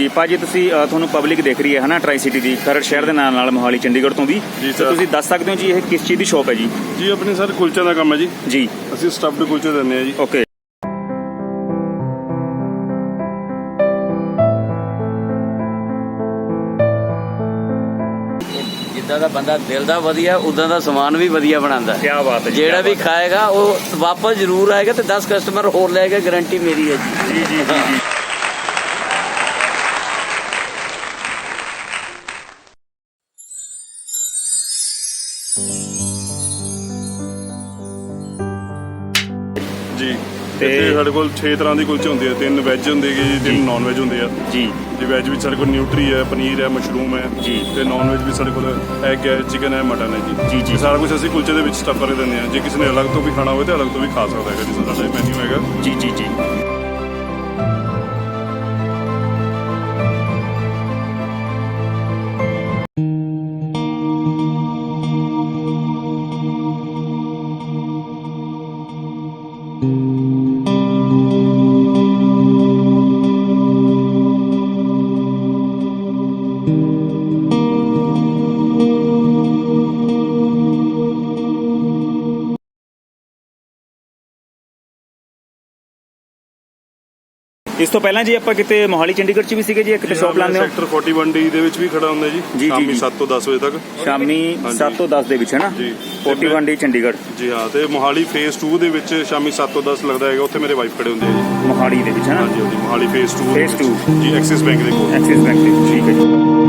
ਜੀ ਭਾਜੀ ਤੁਸੀਂ ਅ, ਤੁਹਾਨੂੰ ਪਬਲਿਕ ਦੇਖ ਰਹੀ ਹੈ ਹਨਾ ਟਰਾਈ ਸਿਟੀ ਦੀ ਖਰੜ ਸ਼ਹਿਰ ਦੇ ਨਾਲ ਨਾਲ ਮੋਹਾਲੀ ਚੰਡੀਗੜ੍ਹ ਤੋਂ ਵੀ। ਜੀ, ਤੇ ਸਰ। ਤੁਸੀਂ ਦੱਸ ਸਕਦੇ ਹੋ ਜੀ ਇਹ ਕਿਸ ਚੀਜ਼ ਦੀ ਸ਼ਾਪ ਹੈ ਜੀ? ਜੀ ਆਪਣੀ ਸਰ ਕੁਲਚੇ ਦਾ ਕੰਮ ਹੈ ਜੀ। ਜੀ। ਅਸੀਂ ਸਟਫਡ ਕੁਲਚੇ ਦਿੰਦੇ ਆ ਜੀ। ਓਕੇ। ਜਿੱਦਾਂ ਦਾ ਬੰਦਾ ਦਿਲ ਦਾ ਵਧੀਆ ਉਦਾਂ ਦਾ ਸਮਾਨ ਵੀ ਵਧੀਆ ਬਣਾਉਂਦਾ ਕੀ ਬਾਤ ਹੈ ਜੀ, ਜਿਹੜਾ ਕਿਆ ਵੀ ਬਾਤ ਖਾਏਗਾ ਉਹ ਵਾਪਸ ਜ਼ਰੂਰ ਆਏਗਾ ਤੇ 10 ਕਸਟਮਰ ਹੋਰ ਲੈ ਕੇ ਗਾਰੰਟੀ ਮੇਰੀ ਹੈ ਜੀ ਜੀ ਜੀ ਜੀ। ਤੇ- ਸਾਡੇ ਕੋਲ 6 ਤਰ੍ਹਾਂ ਦੀ ਕੁਲਚੇ ਹੁੰਦੇ ਆ। ਤਿੰਨ ਵੈਜ ਹੁੰਦੇ ਹੈਗੇ ਜੀ ਤਿੰਨ ਨਾਨ ਵੈਜ ਹੁੰਦੇ ਆ। ਜੀ। ਜੀ ਵੈਜ ਵਿੱਚ ਸਾਡੇ ਕੋਲ ਨਿਊਟਰੀ ਹੈ ਪਨੀਰ ਹੈ ਮਸ਼ਰੂਮ ਹੈ। ਜੀ। ਤੇ ਨਾਨ ਵੈਜ ਵੀ ਸਾਡੇ ਕੋਲ ਐਗ ਹੈ ਚਿਕਨ ਹੈ ਮਟਨ ਹੈ ਜੀ। ਜੀ, ਜੀ। ਸਾਰਾ ਕੁਝ ਅਸੀਂ ਕੁਲਚੇ ਦੇ ਵਿੱਚ ਸਟਫ ਕਰਕੇ ਦਿੰਦੇ ਆ ਜੇ ਕਿਸੇ ਨੇ ਅਲੱਗ ਤੋਂ ਵੀ ਖਾਣਾ ਹੋਵੇ ਤਾਂ ਅਲੱਗ ਤੋਂ ਵੀ ਖਾ ਸਕਦਾ ਹੈਗਾ ਤਰ੍ਹਾਂ ਸਾਡਾ ਮੈਨੂ ਹੈਗਾ। ਜੀ ਜੀ ਜੀ। ਇਸ ਤੋਂ ਪਹਿਲਾਂ ਜੀ ਆਪਾਂ ਕਿਤੇ ਮੋਹਾਲੀ ਚੰਡੀਗੜ੍ਹ ਚ ਵੀ ਸੀਗੇ ਜੀ ਇੱਕ ਤੇ ਸ਼ਾਪ ਲਾਉਂਦੇ ਹੋ? ਸੈਕਟਰ 41 ਡੀ ਦੇ ਵਿੱਚ ਵੀ ਖੜਾ ਹੁੰਦਾ ਜੀ ਜੀ, ਜੀ, ਸ਼ਾਮੀ ਜੀ। 7 ਤੋਂ 10 ਵਜੇ ਤੱਕ। ਸ਼ਾਮੀ ਹਾਂਜੀ। 7 ਤੋਂ 10 ਦੇ ਵਿੱਚ ਹੈ ਨਾ? ਜੀ। 41 ਡੀ ਚੰਡੀਗੜ੍ਹ। ਜੀ ਹਾਂ ਤੇ ਮੋਹਾਲੀ ਫੇਸ 2 ਦੇ ਵਿੱਚ ਸ਼ਾਮੀ 7 ਤੋਂ 10 ਲੱਗਦਾ ਹੈਗਾ ਉੱਥੇ ਮੇਰੇ ਵਾਈਫ ਖੜੇ ਹੁੰਦੇ ਆ ਜੀ। ਮੋਹਾਲੀ ਦੇ ਵਿੱਚ ਹੈ ਨਾ? ਹਾਂਜੀ ਹਾਂਜੀ ਮੋਹਾਲੀ ਫੇਸ 2 Phase two। ਜੀ ਐਕਸਿਸ ਬੈਂਕ ਦੇ ਕੋਲ। ਐਕਸਿਸ ਬੈਂਕ ਤੇ ਠੀਕ ਹੈ ਜੀ।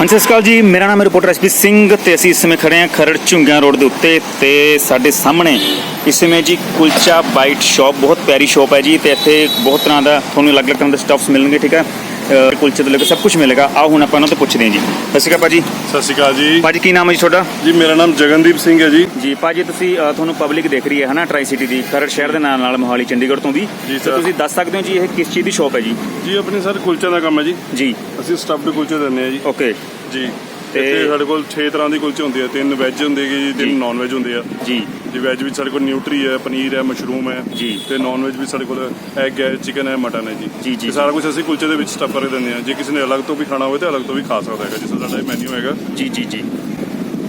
ਹਾਂਜੀ ਸਤਿ ਸ਼੍ਰੀ ਅਕਾਲ ਜੀ, ਮੇਰਾ ਨਾਮ ਰਿਪੋਰਟਰ ਐਸਪੀ ਸਿੰਘ ਤੇ ਅਸੀਂ ਇਸ ਸਮੇਂ ਖੜੇ ਹਾਂ ਖਰੜ ਝੁੰਗਿਆਂ ਰੋਡ ਦੇ ਉੱਤੇ ਤੇ ਸਾਡੇ ਸਾਹਮਣੇ ਇਸ ਸਮੇਂ ਜੀ ਕੁਲਚਾ ਬਾਈਟ ਸ਼ਾਪ ਬਹੁਤ ਪਿਆਰੀ ਸ਼ਾਪ ਹੈ ਜੀ ਤੇ ਇੱਥੇ ਬਹੁਤ ਤਰ੍ਹਾਂ ਦਾ ਤੁਹਾਨੂੰ ਅਲੱਗ-ਅਲੱਗ ਤਰ੍ਹਾਂ ਦੇ ਸਟਫਸ ਮਿਲਣਗੇ, ਠੀਕ ਹੈ? ਅਹ ਕੁਲਚੇ ਤੋਂ ਲੈ ਕੇ ਸਭ ਕੁਝ ਮਿਲੇਗਾ। ਆਓ ਹੁਣ ਆਪਾਂ ਇਹਨਾਂ ਤੋਂ ਪੁੱਛਦੇ ਹਾਂ ਜੀ। ਸਤਿ ਸ਼੍ਰੀ ਅਕਾਲ ਭਾਜੀ। ਸਤਿ ਸ਼੍ਰੀ ਅਕਾਲ ਜੀ। ਭਾਜੀ ਕੀ ਨਾਮ ਹੈ ਜੀ ਤੁਹਾਡਾ? ਜੀ ਮੇਰਾ ਨਾਮ ਜਗਨਦੀਪ ਸਿੰਘ ਹੈ ਜੀ। ਜੀ ਭਾਜੀ ਤੁਸੀਂ ਤੁਹਾਨੂੰ ਪਬਲਿਕ ਦੇਖ ਰਹੀ ਹੈ ਹਨਾ ਟਰਾਈ ਸਿਟੀ ਦੀ ਖਰੜ ਸ਼ਹਿਰ ਦੇ ਨਾਲ ਨਾਲ ਮੋਹਾਲੀ ਚੰਡੀਗੜ੍ਹ ਤੋਂ ਵੀ। ਜੀ, ਤੇ। ਤੁਸੀਂ ਦੱਸ ਸਕਦੇ ਹੋ ਜੀ ਇਹ ਕਿਸ ਚੀਜ਼ ਦੀ ਸ਼ਾਪ ਹੈ ਜੀ? ਜੀ ਆਪਣੀ ਸਰ ਕੁਲਚੇ ਦਾ ਕੰਮ ਹੈ ਜੀ। ਜੀ। ਅਸੀਂ ਸਟਫਡ ਕੁਲਚੇ ਦਿੰਦੇ ਆ ਜੀ। ਓਕੇ ਜੀ। ਤੇ- ਤੇ ਸਾਡੇ ਕੋਲ 6 ਤਰ੍ਹਾਂ ਦੀ ਕੁਲਚੇ ਹੁੰਦੇ ਆ ਤਿੰਨ ਵੈਜ ਹੁੰਦੇ ਹੈਗੇ ਜੀ ਜੀ। ਤਿੰਨ ਨਾਨ ਵੈਜ ਹੁੰਦੇ ਆ। ਜੀ। ਜੀ ਵੈਜ ਵਿੱਚ ਸਾਡੇ ਕੋਲ ਨਿਊਟਰੀ ਹੈ ਪਨੀਰ ਹੈ ਮਸ਼ਰੂਮ ਹੈ ਜੀ। ਤੇ ਨਾਨ ਵੈਜ ਵੀ ਸਾਡੇ ਕੋਲ ਐਗ ਹੈ ਚਿਕਨ ਹੈ ਮਟਨ ਹੈ ਜੀ। ਜੀ, ਜੀ। ਇਹ ਸਾਰਾ ਕੁਝ ਅਸੀਂ ਕੁਲਚੇ ਦੇ ਵਿੱਚ ਸਟਫ ਕਰਕੇ ਦਿੰਦੇ ਆ ਜੇ ਕਿਸੇ ਨੇ ਅਲੱਗ ਤੋਂ ਵੀ ਖਾਣਾ ਹੋਵੇ ਤਾਂ ਅਲੱਗ ਤੋਂ ਵੀ ਖਾ ਸਕਦਾ ਹੈਗਾ ਜਿਸ ਤਰ੍ਹਾਂ ਸਾਡਾ ਮੈਨੂ ਹੈਗਾ। ਜੀ ਜੀ ਜੀ।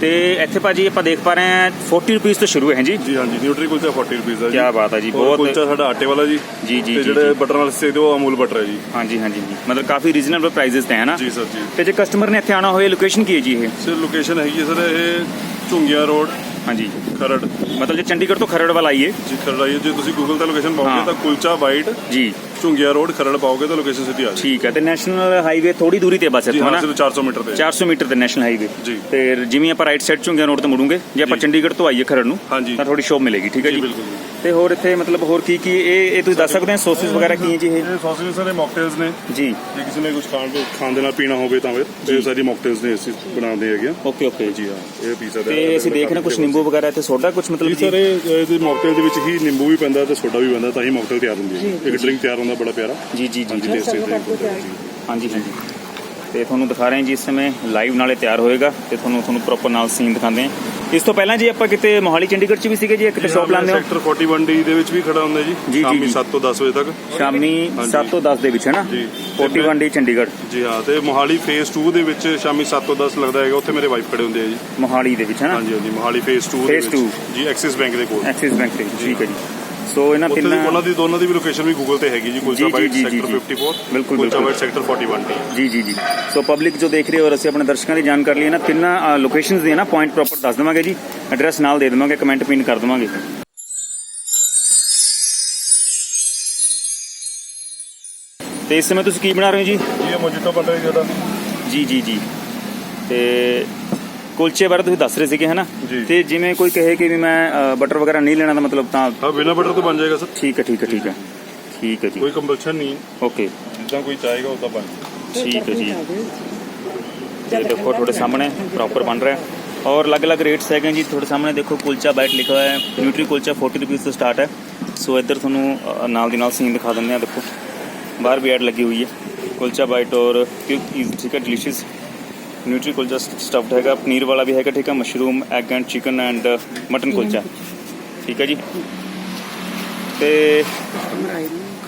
ਤੇ ਇੱਥੇ ਭਾਜੀ ਆਪਾਂ ਦੇਖ ਪਾ ਰਹੇ ਹਾਂ 40 ਰੁਪਏ ਤੋਂ ਸ਼ੁਰੂ ਹੈ ਜੀ? ਜੀ ਹਾਂਜੀ ਨਿਊਟਰੀ ਕੁਲਚਾ 40 ਰੁਪਏ ਦਾ ਜੀ। ਕਿਆ ਬਾਤ ਹੈ ਜੀ, ਔਰ ਬਹੁਤ- ਕੁਲਚਾ ਸਾਡਾ ਆਟੇ ਵਾਲਾ ਜੀ। ਜੀ, ਜੀ, ਤੇ ਜੀ, ਜਿਹੜੇ ਜੀ। ਬਟਰ ਨਾਲ ਸੇਕਦੇ ਉਹ ਅਮੂਲ ਬਟਰ ਹੈ ਜੀ। ਹਾਂਜੀ ਹਾਂਜੀ ਜੀ। ਮਤਲਬ ਕਾਫੀ ਰੀਜ਼ਨੇਬਲ ਪ੍ਰਾਈਸਸ ਤੇ ਹੈ ਨਾ? ਜੀ ਸਰ ਜੀ। ਤੇ ਜੇ ਕਸਟਮਰ ਨੇ ਇੱਥੇ ਆਣਾ ਹੋਵੇ ਲੋਕੇਸ਼ਨ ਕੀ ਹੈ ਜੀ ਇਹ? ਸਰ ਲੋਕੇਸ਼ਨ ਹੈਗੀ ਹੈ ਸਰ ਇਹ ਝੁੰਗੀਆਂ ਰੋਡ ਹਾਂਜੀ। ਖਰੜ। ਮਤਲਬ ਜੇ ਚੰਡੀਗੜ੍ਹ ਤੋਂ ਖਰੜ ਵੱਲ ਆਈਏ। ਜੀ ਖਰੜ ਆਈਏ। ਜੇ ਤੁਸੀਂ ਗੂਗਲ ਤੇ ਲੋਕੇਸ਼ਨ ਹਾਂ। ਪਾਓਗੇ ਤਾਂ ਕੁਲਚਾ ਬਾਈਟ ਜੀ। ਝੁੰਗੀਆਂ ਰੋਡ ਖਰੜ ਪਾਓਗੇ ਤਾਂ ਲੋਕੇਸ਼ਨ ਸਿੱਧੀ ਆ ਜਾਏਗੀ। ਠੀਕ ਹੈ ਤੇ ਨੈਸ਼ਨਲ ਹਾਈਵੇ ਥੋੜੀ ਦੂਰੀ ਤੇ ਬਸ ਜੀ ਇੱਥੋਂ ਹੈ ਸਿਰਫ 400 ਮੀਟਰ ਤੇ। 400 ਮੀਟਰ ਤੇ ਨੈਸ਼ਨਲ ਹਾਈਵੇ ਜੀ। ਤੇ ਜਿਵੇਂ ਆਪਾਂ ਰਾਈਟ ਸਾਈਡ ਝੁੰਗਿਆ ਰੋਡ ਤੇ ਮੁੜੂਗੇ ਜੇ ਆਪਾਂ ਜੀ। ਚੰਡੀਗੜ੍ਹ ਤੋਂ ਆਈਏ ਖਰੜ ਨੂੰ ਹਾਂਜੀ। ਤਾਂ ਥੋੜੀ ਸ਼ੋਪ ਮਿਲੇਗੀ ਠੀਕ ਹੈ ਜੀ, ਜੀ? ਬਿਲਕੁਲ ਜੀ। ਤੇ ਹੋਰ ਇੱਥੇ ਮਤਲਬ ਹੋਰ ਕੀ ਕੀ ਇਹ ਇਹ ਤੁਸੀਂ ਦੱਸ ਸਕਦੇ ਹੋ ਸੋਸਿਸ ਵਗੈਰਾ ਕੀ ਹੈ ਜੀ ਇਹ? ਇਹ ਸੌਸੇਜ ਸਾਰੇ ਮੌਕਟੇਲਸ ਨੇ। ਜੀ। ਜੇ ਕਿਸੇ ਨੇ ਕੁਝ ਖਾਣ ਖਾਣ ਦੇ ਨਾਲ ਪੀਣਾ ਹੋਵੇ ਤਾਂ ਫਿਰ। ਇਹ ਸਾਰੀ ਮੌਕਟੇਲਸ ਨੇ ਅਸੀਂ ਬਣਾਉਂਦੇ ਹੈਗੇ ਆ। Okay okay. ਜੀ ਹਾਂ। ਇਹ ਪੀਜ਼ਾ ਤੇ ਅਸੀਂ ਦੇਖ ਰਹੇ ਕੁਝ ਨਿੰਬੂ ਵਗੈਰਾ ਤੇ ਸੋਡਾ ਕੁਝ ਮਤਲਬ ਜੀ ਸਰ ਇਹ ਇਹਦੇ ਮੌਕਟੇਲ ਦੇ ਵਿੱਚ ਹੀ ਨਿੰਬੂ ਵੀ ਪੈਂਦਾ ਤੇ ਸੋਡਾ ਵੀ ਪੈਂਦਾ ਤਾਂ ਹੀ ਮੌਕਟੇਲ ਤਿਆਰ ਹੁੰਦੀ ਹੈ। ਇੱਕ ਡਰਿੰਕ ਤਿਆਰ ਹੁੰਦਾ ਬੜਾ ਪਿਆਰਾ। ਜੀ ਜੀ ਜੀ ਹਾਂਜੀ ਟੇਸਟੀ ਹੁੰਦਾ ਹੈ। ਜੀ ਹਾਂਜੀ ਹਾਂਜੀ। ਤੇ ਤੁਹਾਨੂੰ ਦਿਖਾ ਰਹੇ ਹਾਂ ਜੀ ਇਸ ਸਮੇਂ ਲਾਈਵ ਨਾਲੇ ਤਿਆਰ ਹੋਏਗਾ ਤੇ ਤੁਹਾਨੂੰ ਤੁਹਾਨੂੰ ਪ੍ਰੋਪਰ ਨਾਲ ਸੀਨ ਦਿਖਾਉਂਦੇ ਹਾਂ। ਇਸ ਤੋਂ ਪਹਿਲਾਂ ਜੀ ਆਪਾਂ ਕਿਤੇ ਮੋਹਾਲੀ ਚੰਡੀਗੜ੍ਹ ਚ ਵੀ ਸੀਗੇ ਜੀ ਇੱਕ ਤੇ ਸ਼ਾਪ ਲਾਉਂਦੇ ਹੋ? ਸੈਕਟਰ 41 ਡੀ ਦੇ ਵਿੱਚ ਵੀ ਖੜਾ ਹੁੰਦਾ ਜੀ ਸ਼ਾਮੀ ਜੀ। 7 ਤੋਂ 10 ਵਜੇ ਤੱਕ। ਸ਼ਾਮੀ ਹਾਂਜੀ। 7 ਤੋਂ 10 ਦੇ ਵਿੱਚ ਹੈ ਨਾ? ਜੀ। 41 ਡੀ ਚੰਡੀਗੜ੍ਹ। ਜੀ ਹਾਂ ਤੇ ਮੋਹਾਲੀ ਫੇਸ 2 ਦੇ ਵਿੱਚ ਸ਼ਾਮੀ 7 ਤੋਂ 10 ਲੱਗਦਾ ਹੈਗਾ ਉੱਥੇ ਮੇਰੇ ਵਾਈਫ ਖੜੇ ਹੁੰਦੇ ਆ ਜੀ। ਮੋਹਾਲੀ ਦੇ ਵਿੱਚ ਹੈ ਨਾ? ਹਾਂਜੀ ਹਾਂਜੀ ਮੋਹਾਲੀ ਫੇਸ 2 ਦੇ ਵਿੱਚ। ਜੀ ਐਕਸਿਸ ਬੈਂਕ ਦੇ ਕੋਲ। ਐਕਸਿਸ ਬੈਂਕ ਤੇ ਠੀਕ ਹੈ ਜੀ। ਸੋ ਇਹਨਾਂ ਤਿੰਨਾਂ ਉਹਨਾਂ ਦੀ ਦੋਨਾਂ ਦੀ ਵੀ ਲੋਕੇਸ਼ਨ ਵੀ ਗੂਗਲ ਤੇ ਹੈਗੀ ਜੀ ਕੁਲਚਾ ਬਾਈਟ ਸੈਕਟਰ ਜੀ। 54 ਬਿਲਕੁਲ, ਕੁਲਚਾ। ਬਾਈਟ ਸੈਕਟਰ 41 ਜੀ ਜੀ ਜੀ। ਸੋ ਪਬਲਿਕ ਜੋ ਦੇਖ ਰਹੀ ਹੈ ਔਰ ਅਸੀਂ ਆਪਣੇ ਦਰਸ਼ਕਾਂ ਦੀ ਜਾਣਕਾਰੀ ਲਈ ਨਾ ਤਿੰਨਾਂ ਲੋਕੇਸ਼ਨਸ ਦੀ ਨਾ ਪੁਆਇੰਟ ਪ੍ਰੋਪਰ ਦੱਸ ਦੇਵਾਂਗੇ ਜੀ। ਐਡਰੈਸ ਨਾਲ ਦੇ ਦੇਵਾਂਗੇ ਕਮੈਂਟ ਪਿਨ ਕਰ ਦੇਵਾਂਗੇ। ਤੇ ਇਸ ਸਮੇਂ ਤੁਸੀਂ ਕੀ ਬਣਾ ਰਹੇ ਹੋ ਜੀ? ਇਹ ਮੋਜੀਟੋ ਬਣ ਰਿਹਾ ਜਿਹੜਾ ਜੀ ਜੀ ਜੀ। ਤੇ ਕੁਲਚੇ ਬਾਰੇ ਤੁਸੀਂ ਦੱਸ ਰਹੇ ਸੀਗੇ ਹਨਾ? ਜੀ। ਤੇ ਜਿਵੇਂ ਕੋਈ ਕਹੇ ਕਿ ਵੀ ਮੈਂ ਬਟਰ ਵਗੈਰਾ ਨਹੀਂ ਲੈਣਾ ਤਾਂ ਮਤਲਬ ਤਾਂ ਹਾਂ ਬਿਨਾ ਬਟਰ ਤੋਂ ਬਣ ਜਾਏਗਾ ਸਰ। ਠੀਕ ਹੈ ਠੀਕ ਹੈ ਠੀਕ ਹੈ। ਠੀਕ ਹੈ ਜੀ। ਕੋਈ ਕੰਪਲਸ਼ਨ ਨਹੀਂ ਓਕੇ ਜਿੱਦਾਂ ਕੋਈ ਚਾਹੇਗਾ ਉਦਾਂ ਬਣ ਠੀਕ ਹੈ ਜੀ। ਇਹ ਦੇਖੋ ਤੁਹਾਡੇ ਸਾਹਮਣੇ ਪ੍ਰੋਪਰ ਬਣ ਰਿਹਾ। ਔਰ ਅਲੱਗ-ਅਲੱਗ ਰੇਟਸ ਹੈਗੇ ਜੀ। ਤੁਹਾਡੇ ਸਾਹਮਣੇ ਦੇਖੋ ਕੁਲਚਾ ਬਾਈਟ ਲਿਖਿਆ ਹੋਇਆ ਹੈ। ਨਿਊਟਰੀ ਕੁਲਚਾ 40 ਰੁਪਏ ਤੋਂ ਸਟਾਰਟ ਹੈ। ਸੋ ਇੱਧਰ ਤੁਹਾਨੂੰ ਅ, ਨਾਲ ਦੀ ਨਾਲ ਸੀਨ ਦਿਖਾ ਦਿੰਦੇ ਆ ਦੇਖੋ। ਬਾਹਰ ਵੀ ਐਡ ਲੱਗੀ ਹੋਈ ਹੈ। ਕੁਲਚਾ ਬਾਈਟ ਔਰ ਇਜ਼ ਠੀਕ ਹੈ ਡਿਲੀਸ਼ੀਅਸ ਨਿਊਟਰੀ ਕੁਲਚਾ ਸਟਫਡ ਹੈਗਾ ਪਨੀਰ ਵਾਲਾ ਵੀ ਹੈਗਾ ਠੀਕ ਹੈ mushroom egg and chicken and mutton kulcha. ਠੀਕ ਹੈ ਜੀ? ਤੇ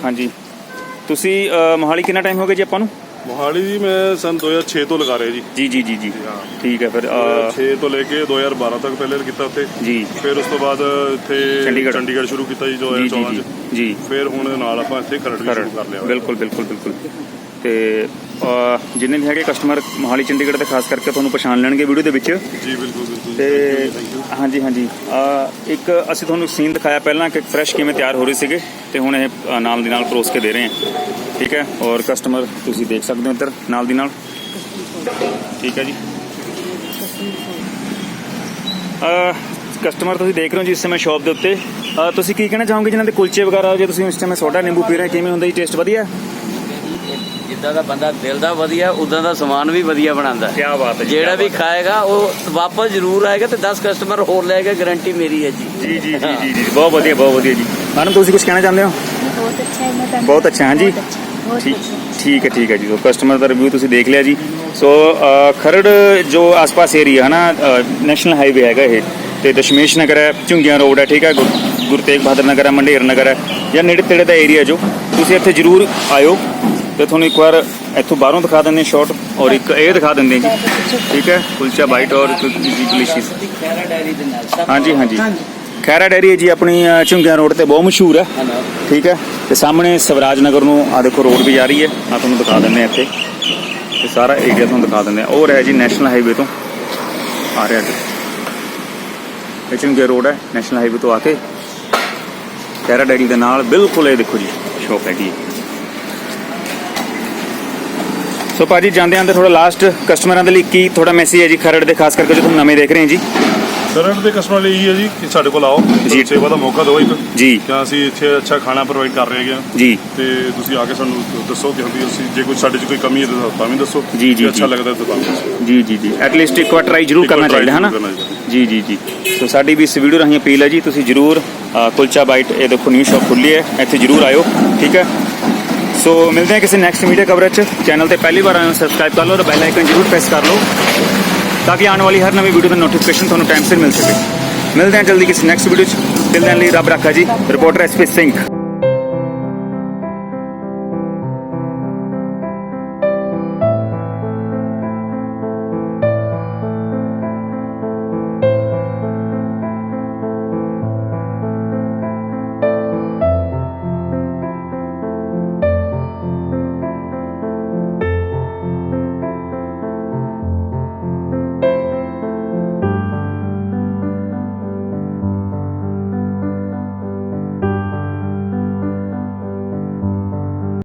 ਹਾਂਜੀ। ਤੁਸੀਂ ਮੋਹਾਲੀ ਕਿੰਨਾ ਟਾਈਮ ਹੋ ਗਿਆ ਜੀ ਆਪਾਂ ਨੂੰ? ਮੋਹਾਲੀ ਜੀ ਮੈਂ ਸਨ 2006 ਤੋਂ ਲਗਾ ਰਿਹਾ ਜੀ। ਜੀ ਜੀ ਜੀ ਜੀ। ਹਾਂ। ਠੀਕ ਹੈ ਫਿਰ ਅ, 2006 ਤੋਂ ਲੈ ਕੇ 2012 ਤੱਕ ਪਹਿਲੇ ਕੀਤਾ ਉੱਥੇ। ਜੀ। ਫਿਰ ਉਸ ਤੋਂ ਬਾਅਦ ਇੱਥੇ ਚੰਡੀਗੜ੍ਹ। ਚੰਡੀਗੜ੍ਹ ਸ਼ੁਰੂ ਕੀਤਾ ਜੀ ਜੀ ਜੀ 2014 ਜੀ ਚ। ਜੀ। ਫਿਰ ਹੁਣ ਨਾਲ ਆਪਾਂ ਇੱਥੇ ਖਰੜ ਵੀ ਖਰੜ। ਸ਼ੁਰੂ ਕਰ ਲਿਆ। ਬਿਲਕੁਲ ਬਿਲਕੁਲ ਬਿਲਕੁਲ। ਤੇ ਜਿੰਨੇ ਵੀ ਹੈਗੇ ਕਸਟਮਰ ਮੋਹਾਲੀ ਚੰਡੀਗੜ੍ਹ ਦੇ ਖਾਸ ਕਰਕੇ ਤੁਹਾਨੂੰ ਪਛਾਣ ਲੈਣਗੇ ਵੀਡੀਓ ਦੇ ਵਿੱਚ। ਜੀ ਬਿਲਕੁਲ ਬਿਲਕੁਲ। ਤੇ. ਹਾਂਜੀ ਹਾਂਜੀ। ਇੱਕ ਅਸੀਂ ਤੁਹਾਨੂੰ ਸੀਨ ਦਿਖਾਇਆ ਪਹਿਲਾਂ ਕਿ ਫਰੈਸ਼ ਕਿਵੇਂ ਤਿਆਰ ਹੋ ਰਹੇ ਸੀਗੇ ਤੇ ਹੁਣ ਇਹ ਨਾਲ ਦੀ ਨਾਲ ਪਰੋਸ ਕੇ ਦੇ ਰਹੇ ਹਾਂ। ਠੀਕ ਹੈ? ਔਰ ਕਸਟਮਰ ਤੁਸੀਂ ਦੇਖ ਸਕਦੇ ਹੋ ਇੱਧਰ ਨਾਲ ਦੀ ਨਾਲ। ਠੀਕ ਹੈ ਜੀ। ਕਸਟਮਰ ਤੁਸੀਂ ਦੇਖ ਰਹੇ ਹੋ ਜੀ ਇਸ ਸਮੇਂ ਸ਼ਾਪ ਦੇ ਉੱਤੇ। ਤੁਸੀਂ ਕੀ ਕਹਿਣਾ ਚਾਹੋਗੇ ਜਿਨ੍ਹਾਂ ਦੇ ਕੁਲਚੇ ਵਗੈਰਾ ਜੇ ਤੁਸੀਂ ਇਸ ਸਮੇਂ ਸੋਡਾ ਨਿੰਬੂ ਪੀ ਰਹੇ ਕਿਵੇਂ ਹੁੰਦਾ ਜੀ? ਟੇਸਟ ਵਧੀਆ? ਜਿੱਦਾਂ ਦਾ ਬੰਦਾ ਦਿਲ ਦਾ ਵਧੀਆ ਉਦਾਂ ਦਾ ਸਮਾਨ ਵੀ ਵਧੀਆ ਬਣਾਉਂਦਾ। ਕੀ ਬਾਤ ਹੈ ਜਿਹੜਾ ਵੀ ਖਾਏਗਾ ਉਹ ਵਾਪਸ ਜ਼ਰੂਰ ਆਏਗਾ ਤੇ 10 ਕਸਟਮਰ ਹੋਰ ਲਏਗਾ ਗਾਰੰਟੀ ਮੇਰੀ ਹੈ ਜੀ। ਜੀ ਜੀ ਜੀ ਜੀ ਬਹੁਤ ਵਧੀਆ ਬਹੁਤ ਵਧੀਆ ਜੀ। ਮੈਡਮ ਤੁਸੀਂ ਕੁਝ ਕਹਿਣਾ ਚਾਹੁੰਦੇ ਹੋ? ਬਹੁਤ ਅੱਛਾ ਹੈ ਬਹੁਤ ਅੱਛਾ ਹਾਂ ਜੀ। ਠੀਕ ਹੈ ਠੀਕ ਹੈ ਜੀ। ਸੋ ਕਸਟਮਰ ਦਾ ਰਿਵਿਊ ਤੁਸੀਂ ਦੇਖ ਲਿਆ ਜੀ। ਸੋ ਖਰੜ ਜੋ ਆਸ-ਪਾਸ ਏਰੀਆ ਹੈ ਨਾ ਨੈਸ਼ਨਲ ਹਾਈਵੇ ਹੈਗਾ ਇਹ ਤੇ ਦਸ਼ਮੇਸ਼ ਨਗਰ ਹੈ ਝੁੰਗੀਆਂ ਰੋਡ ਹੈ ਠੀਕ ਹੈ ਗੁਰੂ ਤੇਗ ਬਹਾਦਰ ਨਗਰ ਹੈ ਮੰਡੇਰ ਨਗਰ ਹੈ ਜਾਂ ਨੇੜੇ ਤੇੜੇ ਦਾ ਏਰੀਆ ਜੋ ਤੁਸੀਂ ਇੱਥੇ ਜ਼ਰੂਰ ਆਇਓ। ਤੇ ਤੁਹਾਨੂੰ ਇੱਕ ਵਾਰ ਇੱਥੋਂ ਬਾਹਰੋਂ ਦਿਖਾ ਦਿੰਦੇ ਹਾਂ ਸ਼ਾਟ ਔਰ ਇੱਕ ਇਹ ਦਿਖਾ ਦਿੰਦੇ ਜੀ। ਠੀਕ ਹੈ? ਕੁਲਚਾ ਵਾਈਟ ਔਰ ਡਿਲੀਸ਼ੀਅਸ ਹਾਂਜੀ ਹਾਂਜੀ। ਖੈਰਾ ਡੈਰੀ ਹੈ ਜੀ ਆਪਣੀ ਅ, ਝੁੰਗੀਆਂ ਰੋਡ ਤੇ ਬਹੁਤ ਮਸ਼ਹੂਰ ਹੈ। ਠੀਕ ਹੈ? ਤੇ ਸਾਹਮਣੇ ਸਵਰਾਜ ਨਗਰ ਨੂੰ ਆ ਦੇਖੋ ਰੋਡ ਵੀ ਜਾ ਰਹੀ ਹੈ। ਆ ਤੁਹਾਨੂੰ ਦਿਖਾ ਦਿੰਦੇ ਆ ਇੱਥੇ। ਤੇ ਸਾਰਾ ਏਰੀਆ ਤੁਹਾਨੂੰ ਦਿਖਾ ਦਿੰਦੇ ਆ ਉਹ ਰਿਹਾ ਜੀ ਨੈਸ਼ਨਲ ਹਾਈਵੇ ਤੋਂ। ਆ ਰਿਹਾ ਜੀ। ਇਹ ਚੰਗੇ ਰੋਡ ਹੈ ਨੈਸ਼ਨਲ ਹਾਈਵੇ ਤੋਂ ਆ ਕੇ ਕੈਰਾ ਡੈਰੀ ਦੇ ਨਾਲ ਬਿਲਕੁਲ ਇਹ ਦੇਖੋ ਜੀ ਸ਼ੋਪ ਹੈਗੀ ਹੈ। ਸੋ ਭਾਜੀ ਜਾਂਦੇ ਆਂਦੇ ਥੋੜਾ ਲਾਸਟ ਕਸਟਮਰਾਂ ਦੇ ਲਈ ਕੀ ਥੋੜਾ ਮੈਸੇਜ ਹੈ ਜੀ ਖਰੜ ਦੇ ਖਾਸ ਕਰਕੇ ਜੋ ਤੁਹਾਨੂੰ ਨਵੇਂ ਦੇਖ ਰਹੇ ਹੋ ਜੀ? ਖਰੜ ਦੇ ਕਸਟਮਰ ਲਈ ਇਹੀ ਹੈ ਜੀ ਕਿ ਸਾਡੇ ਕੋਲ ਆਓ ਜੀ। ਸੇਵਾ ਦਾ ਮੌਕਾ ਦਿਓ ਇੱਕ। ਜੀ। ਕਿ ਅਸੀਂ ਇੱਥੇ ਅੱਛਾ ਖਾਣਾ ਪ੍ਰੋਵਾਈਡ ਕਰ ਰਹੇ ਹਾਂ। ਜੀ। ਤੇ ਤੁਸੀਂ ਆ ਕੇ ਸਾਨੂੰ ਦੱਸੋ ਕਿ ਹਾਂਜੀ ਅਸੀਂ ਜੇ ਕੋਈ ਸਾਡੇ 'ਚ ਕੋਈ ਕਮੀ ਹੈ ਤਾਂ ਤਾਂ ਵੀ ਦੱਸੋ। ਜੀ, ਜੀ, ਅੱਛਾ। ਲੱਗਦਾ ਤਾਂ ਤਾਂ ਵੀ ਦੱਸੋ। ਜੀ ਜੀ ਜੀ। ਐਟਲੀਸਟ ਇੱਕ ਵਾਰ ਟਰਾਈ ਜ਼ਰੂਰ ਕਰਨਾ ਚਾਹੀਦਾ ਹੈ ਨਾ। ਜੀ ਜੀ ਜੀ। ਸੋ ਸਾਡੀ ਵੀ ਇਸ ਵੀਡੀਓ ਰਾਹੀਂ ਅਪੀਲ ਹੈ ਜੀ ਤੁਸੀਂ ਜ਼ਰੂਰ ਕੁਲਚਾ ਬਾਈਟ ਇਹ ਦੇਖੋ ਨਿਊ ਸ਼ਾਪ ਖੁੱਲੀ ਹੈ। ਇੱਥੇ ਜ਼ਰੂਰ ਆਇਓ ਠੀਕ ਹੈ? ਸੋ ਮਿਲਦੇ ਹਾਂ ਕਿਸੇ ਨੈਕਸਟ ਮੀਡੀਆ ਕਵਰੇਜ ਚ ਚੈਨਲ ਤੇ ਪਹਿਲੀ ਵਾਰ ਆਏ ਹੋ ਸਬਸਕ੍ਰਾਈਬ ਕਰ ਲਓ ਤੇ ਬੈਲ ਆਈਕਨ ਜ਼ਰੂਰ ਪ੍ਰੈਸ ਕਰ ਲਓ ਤਾਂ ਕਿ ਆਉਣ ਵਾਲੀ ਹਰ ਨਵੀਂ ਵੀਡੀਓ ਦਾ ਨੋਟੀਫਿਕੇਸ਼ਨ ਤੁਹਾਨੂੰ ਟਾਈਮ ਸਿਰ ਮਿਲ ਸਕੇ ਮਿਲਦੇ ਹਾਂ ਜਲਦੀ ਕਿਸੇ ਨੈਕਸਟ ਵੀਡੀਓ ਚ ਤਿਲ ਦਿਨ ਲਈ ਰੱਬ ਰੱਖਾ ਜੀ ਰਿਪੋਰਟਰ ਐਸਪੀ ਸਿੰਘ